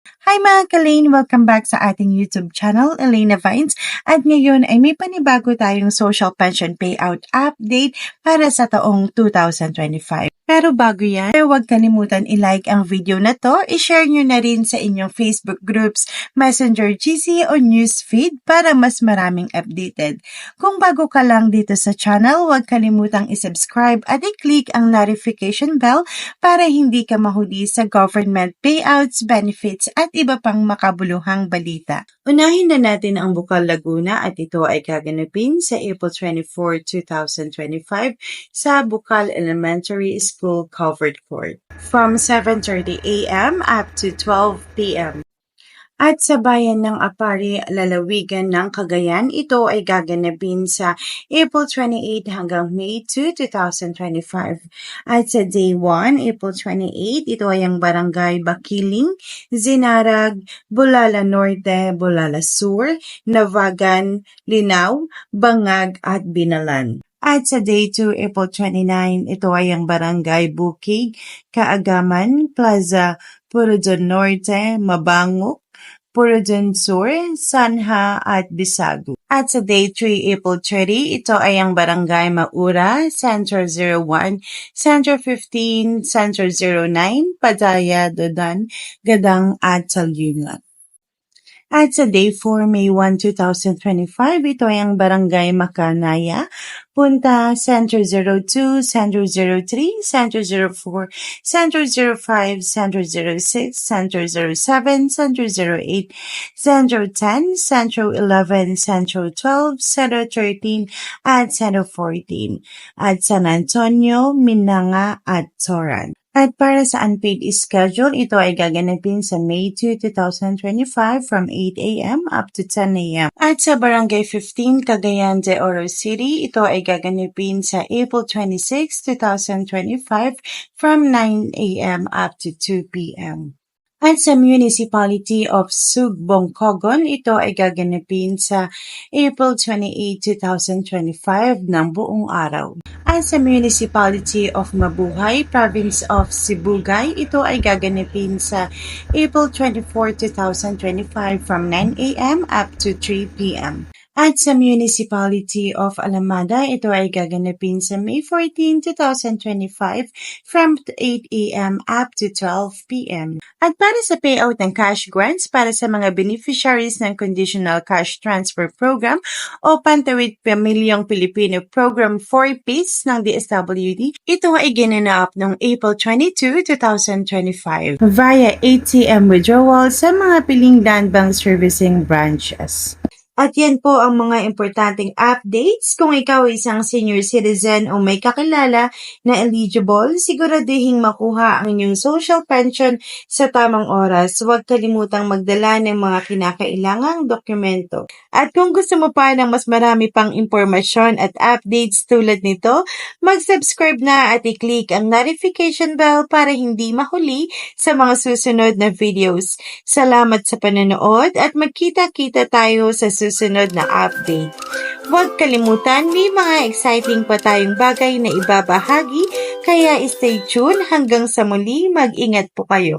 Hi mga ka-Lane! Welcome back sa ating YouTube channel, Elena Vines. At ngayon ay may panibago tayong social pension payout update para sa taong 2025. Pero bago yan, huwag kalimutan i-like ang video na to, i-share nyo na rin sa inyong Facebook groups, Messenger GC o Newsfeed para mas maraming updated. Kung bago ka lang dito sa channel, huwag kalimutang i-subscribe at i-click ang notification bell para hindi ka mahuli sa government payouts, benefits at iba pang makabuluhang balita. Unahin na natin ang Bukal Laguna at ito ay gaganapin sa April 24, 2025 sa Bukal Elementary School Covered Court from 7.30 a.m. up to 12 p.m. At sa bayan ng Apari, lalawigan ng Cagayan, ito ay gaganapin sa April 28 hanggang May 2, 2025. At sa Day 1, April 28, ito ay ang Barangay Bakiling, Zinarag, Bulala Norte, Bulala Sur, Navagan, Linaw, Bangag at Binalan. At sa Day 2, April 29, ito ay ang Barangay Bukig, Kaagaman, Plaza, Purudon Norte, Mabango, Purudon Sur, Sanha at Bisagu. At sa Day 3, April 30, ito ay ang Barangay Maura, Center 01, Center 15, Center 09, Padaya, Dodan, Gadang at Salyungat. At sa Day 4, May 1, 2025, ito ay ang Barangay Makanaya, Punta, Center 02, Center 03, Center 04, Center 05, Center 06, Center 07, Center 08, Center 10, Center 11, Center 12, Center 13, at Center 14, at San Antonio, Minanga, at Soran. At para sa unpaid schedule, ito ay gaganapin sa May 2, 2025 from 8 a.m. up to 10 a.m. At sa Barangay 15, Cagayan de Oro City, ito ay gaganapin sa April 26, 2025 from 9 a.m. up to 2 p.m. At sa Municipality of Sugbongkogon, ito ay gaganapin sa April 28, 2025 ng buong araw. At sa Municipality of Mabuhay, Province of Sibugay, ito ay gaganapin sa April 24, 2025 from 9 a.m. up to 3 p.m. At sa Municipality of Alamada, ito ay gaganapin sa May 14, 2025 from 8 a.m. up to 12 p.m. At para sa payout ng cash grants para sa mga beneficiaries ng Conditional Cash Transfer Program o Pantawid Pamilyang Pilipino Program 4Ps ng DSWD, ito ay ginanap noong April 22, 2025 via ATM withdrawal sa mga piling land bank servicing branches. At yan po ang mga importanteng updates. Kung ikaw ay isang senior citizen o may kakilala na eligible, siguraduhin makuha ang inyong social pension sa tamang oras. Huwag kalimutang magdala ng mga kinakailangang dokumento. At kung gusto mo pa ng mas marami pang impormasyon at updates tulad nito, mag-subscribe na at i-click ang notification bell para hindi mahuli sa mga susunod na videos. Salamat sa panonood at magkita-kita tayo sa susunod na update. Huwag kalimutan, may mga exciting pa tayong bagay na ibabahagi, kaya stay tuned hanggang sa muli, mag-ingat po kayo.